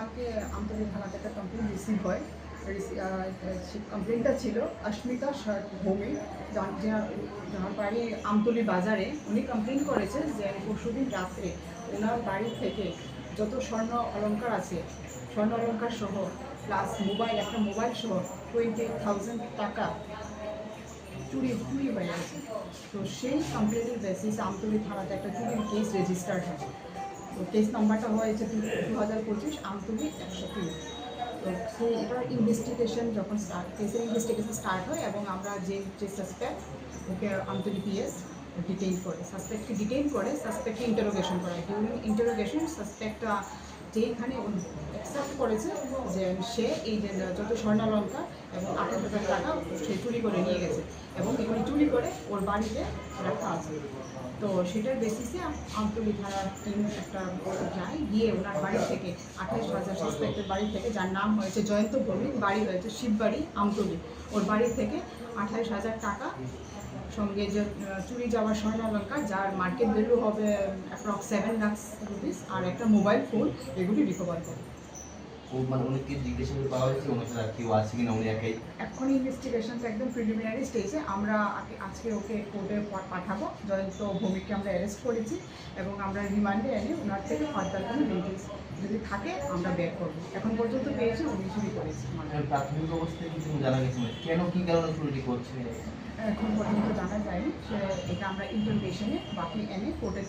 কালকে আমতলী থানাতে একটা কমপ্লেন রিসিভ হয়। কমপ্লেনটা ছিল, অস্মিতা ভৌমিক, যার বাড়ি আমতলী বাজারে। উনি কমপ্লেন করেছে যে পরশুদিন রাত্রে ওনার বাড়ি থেকে যত স্বর্ণ অলঙ্কার আছে, স্বর্ণ অলংকার সহ প্লাস মোবাইল একটা মোবাইল সহ টোয়েন্টি থাউজেন্ড টাকা চুরি চুরি হয়ে গেছে। তো সেই কমপ্লেনের বেসিস আমতলী থানাতে একটা চুরির কেস রেজিস্টার্ড হয়। তো কেস নাম্বারটা হয়েছে দু হাজার পঁচিশ আমতলী একশো তিন তো এবার ইনভেস্টিগেশন যখন স্টার্ট কেসের ইনভেস্টিগেশন স্টার্ট হয় এবং আমরা যে যে সাসপেক্ট ওকে আমতলী পিএস ডিটেইন করে। সাসপেক্টকে ডিটেইন করে সাসপেক্টকে ইন্টারোগেশন করে ডিউরিং ইন্টারোগেশন সাসপেক্টটা যেখানে অ্যাকসেপ্ট করেছে যে সে এই যে যত স্বর্ণালঙ্কা এবং আঠাশ হাজার টাকা সে চুরি করে গেছে এবং এগুলি চুরি করে ওর বাড়িতে রাখা আছে। তো সেটার বেসিসে আমতলী থানার টিম একটা যায়, গিয়ে ওনার বাড়ি থেকে আঠাশ হাজার সাসপেক্টের বাড়ি থেকে, যার নাম হয়েছে জয়ন্ত ভৌমিক, বাড়ি হয়েছে শিববাড়ি, আমতলী। ওর বাড়ি থেকে আঠাশ হাজার টাকা সঙ্গে যে চুরি যাওয়ার স্বর্ণালঙ্কার যার মার্কেট ভ্যালু হবে অ্যাপ্রক্স সেভেন লাক্স রুপিস আর একটা মোবাইল ফোন এগুলি রিকভার করে। ও মানে উনি কি জিজ্ঞাসা পাওয়া হয়েছে? সাথে আর কেউ আছে কিনা? উনি একাই? এখন ইনভেস্টিগেশনটা একদম প্রিলিমিনারি স্টেজে আমরা আজকে ওকে কোর্টে পাঠাবো। জয়ন্ত ভৌমিককে আমরা অ্যারেস্ট করেছি এবং আমরা রিমান্ডে এনে ওনার থেকে ফার্দার কোনো যদি থাকে আমরা বের করব। এখন পর্যন্ত পেয়েছি উনি চুরি করেছি। মানে প্রাথমিক অবস্থায় কিছু জানা গেছে মানে কেন কি কারণে চুরিটি করছে? এখন পর্যন্ত জানা যায়নি। এটা আমরা ইন্টারভেশনে বাকি এনে কোর্টে